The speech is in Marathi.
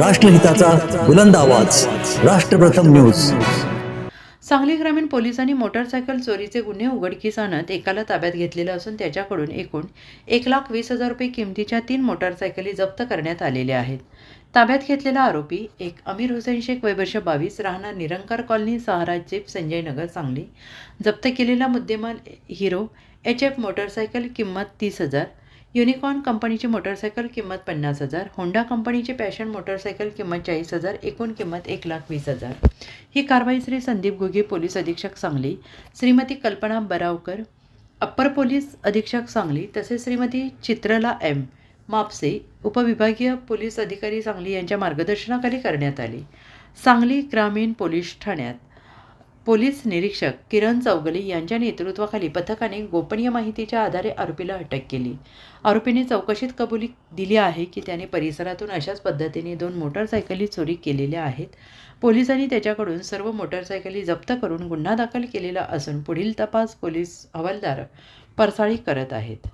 राष्ट्रहिताचा बुलंद आवाज. राष्ट्रप्रथम न्यूज. सांगली ग्रामीण पोलिसांनी मोटारसायकल चोरीचे गुन्हे उघडकीस आणत एकाला ताब्यात घेतलेलं असून त्याच्याकडून एकूण एक लाख वीस हजार रुपये किमतीच्या तीन मोटारसायकली जप्त करण्यात आलेल्या आहेत. ताब्यात घेतलेला आरोपी एक अमीर हुसेन शेख वैवर्ष बावीस राहणार निरंकार कॉलनी सहारा जेप संजय नगर सांगली. जप्त केलेला मुद्देमाल हिरो एच एफ मोटारसायकल किंमत तीस हजार. युनिकॉर्न कंपनीची मोटरसायकल किंमत पन्नास हजार होंडा कंपनीची पॅशन मोटरसायकल किंमत चाळीस हजार एकूण किंमत एक लाख वीस हजार. ही कारवाई श्री संदीप घुगे पोलीस अधीक्षक सांगली श्रीमती कल्पना बरावकर अप्पर पोलीस अधीक्षक सांगली तसेच श्रीमती चित्रला एम मापसे उपविभागीय पोलीस अधिकारी सांगली यांच्या मार्गदर्शनाखाली करण्यात आली. सांगली ग्रामीण पोलीस ठाण्यात पोलीस निरीक्षक किरण चौगली यांच्या नेतृत्वाखाली पथकाने गोपनीय माहितीच्या आधारे आरोपीला अटक केली. आरोपीने चौकशीत कबुली दिली आहे की त्याने परिसरातून अशाच पद्धतीने दोन मोटारसायकली चोरी केलेल्या आहेत. पोलिसांनी त्याच्याकडून सर्व मोटारसायकली जप्त करून गुन्हा दाखल केलेला असून पुढील तपास पोलीस हवालदार परसाळी करत आहेत.